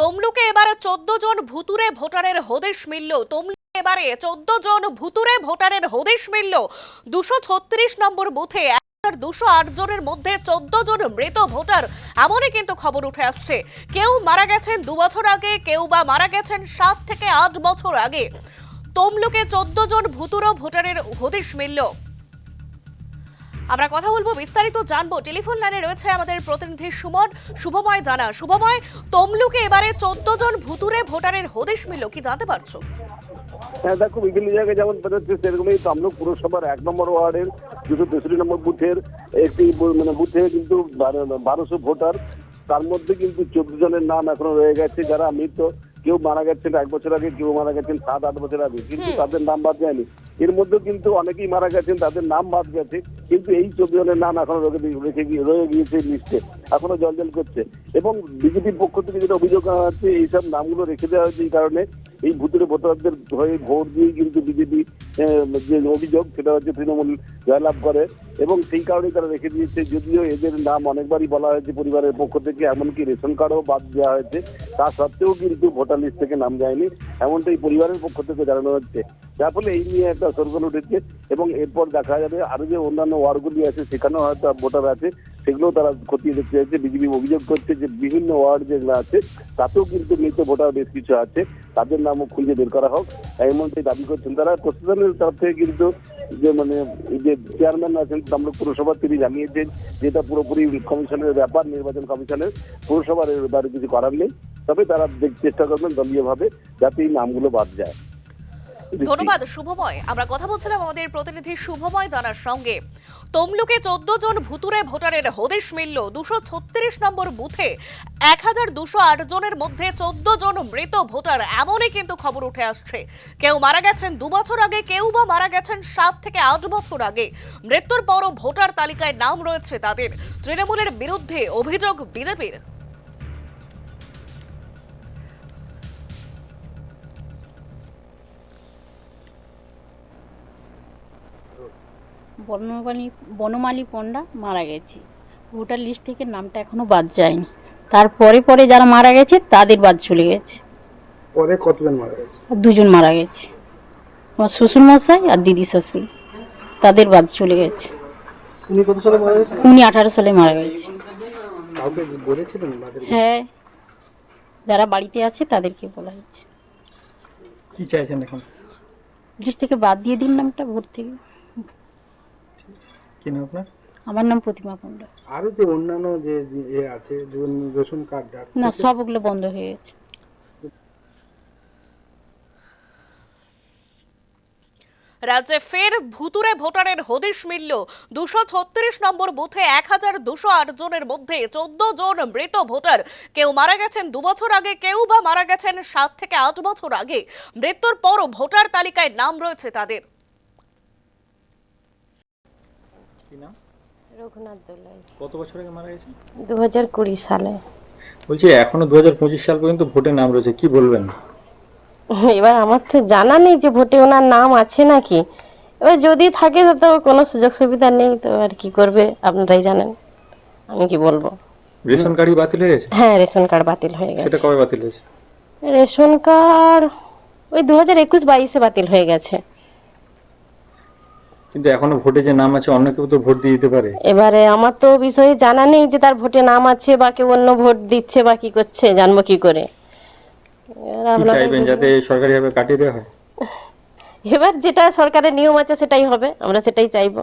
তমলুকে এবারে চোদ্দ জন ভুতুরে ভোটারের হদিশ মিলল। তমলুকে এবারে চোদ্দ জন ভুতুরে ভোটারের হদিশ মিলল। দুশো ছত্রিশ নম্বর বুথে দুশো আট জনের মধ্যে চোদ্দ জন মৃত ভোটার, এমনই কিন্তু খবর উঠে আসছে। কেউ মারা গেছেন দু বছর আগে, কেউ বা মারা গেছেন সাত থেকে আট বছর আগে। তমলুকে চোদ্দ জন ভুতুরো ভোটারের হদিশ মিলল। আমরা কথা বলব, বিস্তারিত জানব। টেলিফোন লাইনে রয়েছে আমাদের প্রতিনিধি সুমন। শুভময় জানা। শুভময়, তমলুকে এবারে চোদ্দ জন ভুতুরে ভোটারের হদিশ মিলল। কি জানতে পারছ? হ্যাঁ দেখো, বিভিন্ন জায়গায় যেমন বেরোচ্ছে, সেরকমই তমলুক পুরসভার এক নম্বর ওয়ার্ডের, দুশো তেষট্টি নম্বর বুথের একটি মানে বুথে কিন্তু বারোশো ভোটার। তার মধ্যে কিন্তু চোদ্দ জনের নাম এখনও রয়ে গেছে, যারা মৃত। কেউ মারা গেছেন এক বছর আগে কেউ মারা গেছেন সাত আট বছর আগে কিন্তু তাদের নাম বাদ যায়নি। এর মধ্যে কিন্তু অনেকেই মারা গেছেন তাদের নাম বাদ গেছে কিন্তু এই চোদ্দ জনের নাম এখনও রেখে রেখে গিয়ে রয়ে গিয়েছে লিস্টে এখনও জলজল করছে। এবং বিজেপির পক্ষ থেকে যেটা অভিযোগ করা হচ্ছে এইসব নামগুলো রেখে দেওয়া হয়েছে এই কারণে এই ভুতুরে ভোটারদের হয়ে ভোট দিয়ে কিন্তু বিজেপি যে অভিযোগ সেটা হচ্ছে তৃণমূল জয়লাভ করে। এবং সেই কারণেই তারা রেখে দিয়েছে। যদিও এদের নাম অনেকবারই বলা হয়েছে পরিবারের পক্ষ থেকে, এমনকি রেশন কার্ডও বাদ দেওয়া হয়েছে। তা সত্ত্বেও কিন্তু ভোটার লিস্ট থেকে নাম যায়নি, এমনটাই পরিবারের পক্ষ থেকে জানানো হচ্ছে। যার ফলে এই নিয়ে একটা সরগোল উঠেছে এবং এরপর দেখা যাবে আরও যে অন্যান্য ওয়ার্ডগুলি আছে, সেখানেও হয়তো ভোটার আছে, সেগুলো তারা খতিয়ে দেখতে যাচ্ছে। বিজেপি অভিযোগ করছে যে বিভিন্ন ওয়ার্ড যেগুলো আছে, তাতেও কিন্তু মৃত ভোটার বেশ কিছু আছে। তাদের নামও খুঁজে বের করা হোক, এমনটাই দাবি করছেন তারা। প্রশাসনের তরফ থেকে কিন্তু যে মানে যে চেয়ারম্যান আছেন তমলুক পুরসভা, তিনি জানিয়েছেন যেটা পুরোপুরি কমিশনের ব্যাপার, নির্বাচন কমিশনের পুরসভার ব্যাপারে কিছু করার নেই। তবে তারা চেষ্টা করবেন দলীয়ভাবে যাতে এই নামগুলো বাদ যায়। ধন্যবাদ, শুভময়। আমরা কথা বলছিলাম আমাদের প্রতিনিধি শুভময় জানার সঙ্গে। তমলুকে চোদ্দ জন ভুতুরে ভোটারের হদিশ মিলল। দুশো ছত্রিশ নম্বর বুথে এক হাজার দুশো আট জনের মধ্যে চোদ্দ জন মৃত ভোটার। এমনই কিন্তু খবর উঠে আসছে। কেউ মারা গেছেন দু বছর আগে, কেউ বা মারা গেছেন সাত থেকে আট বছর আগে। মৃত্যুর পরও ভোটার তালিকায় নাম রয়েছে তাদের। তৃণমূলের বিরুদ্ধে অভিযোগ বিজেপির। বনমালী বনমালী পণ্ডা মারা গেছে। ভোটার লিস্ট থেকে নামটা এখনও বাদ যায়নি। তারপরে পরে যারা মারা গেছে তাদের বাদ চলে গেছে। পরে কতজন মারা গেছে? দুজন মারা গেছে। আমার শ্বশুর মশাই আর দিদি শাশুড়ি তাদের বাদ চলে গেছে। উনি কত সালে মারা গেছে? উনি আঠারো সালে মারা গেছে। কাউকে বলেছিলেন হ্যাঁ যারা বাড়িতে আছে তাদেরকে বলা হয়েছে। কি চাইছেন এখন? লিস্ট থেকে বাদ দিয়ে দিন নামটা ভোট থেকে। কি নাম আপনার? আমার নাম প্রতিমা পণ্ডা আরও যে অন্যান্য যে যে এ আছে যেমন রেশন কার্ড ডাক না সব ওগুলো বন্ধ হয়ে গেছে। রাজ্যে ফের ভুতুরে ভোটারের হদিশ মিলল। দুশো ছত্রিশ নম্বর বুথে এক হাজার দুশো আট জনের মধ্যে চোদ্দ জন মৃত ভোটার। কেউ মারা গেছেন দু বছর আগে কেউ বা মারা গেছেন সাত থেকে আট বছর আগে। মৃত্যুর পরও ভোটার তালিকায় নাম রয়েছে তাদের। কি নাম? রঘুনাথ দোলাই কত বছর আগে মারা গেছে দু হাজার কুড়ি সালে। বলছি এখনও দু হাজার পঁচিশ সাল পর্যন্ত ভোটের নাম রয়েছে কি বলবেন? এবার আমার তো জানা নেই যে ভোটে ওনার নাম আছে নাকি। এবার যদি থাকে তো কোনো সুযোগ সুবিধা নেই তো আর কি করবে আপনারাই জানেন। আমি কি বলব? রেশন কার্ডই বাতিল হয়ে গেছে? হ্যাঁ রেশন কার্ড বাতিল হয়ে সেটা গেছে। কবে বাতিল হয়েছে? রেশন কার্ড ওই দু হাজার একুশ বাইশে বাতিল হয়ে গেছে। কিন্তু এখনও ভোটে যে নাম আছে অন্য কেউ তো ভোট দিয়ে দিতে পারে। এবারে আমার তো বিষয়ে জানা নেই যে তার ভোটে নাম আছে বা কেউ অন্য ভোট দিচ্ছে বা কি করছে জানব কি করে। চাইবেন যাতে সরকারিভাবে কাটিয়ে দেওয়া হয়? এবার যেটা সরকারের নিয়ম আছে সেটাই হবে আমরা সেটাই চাইব।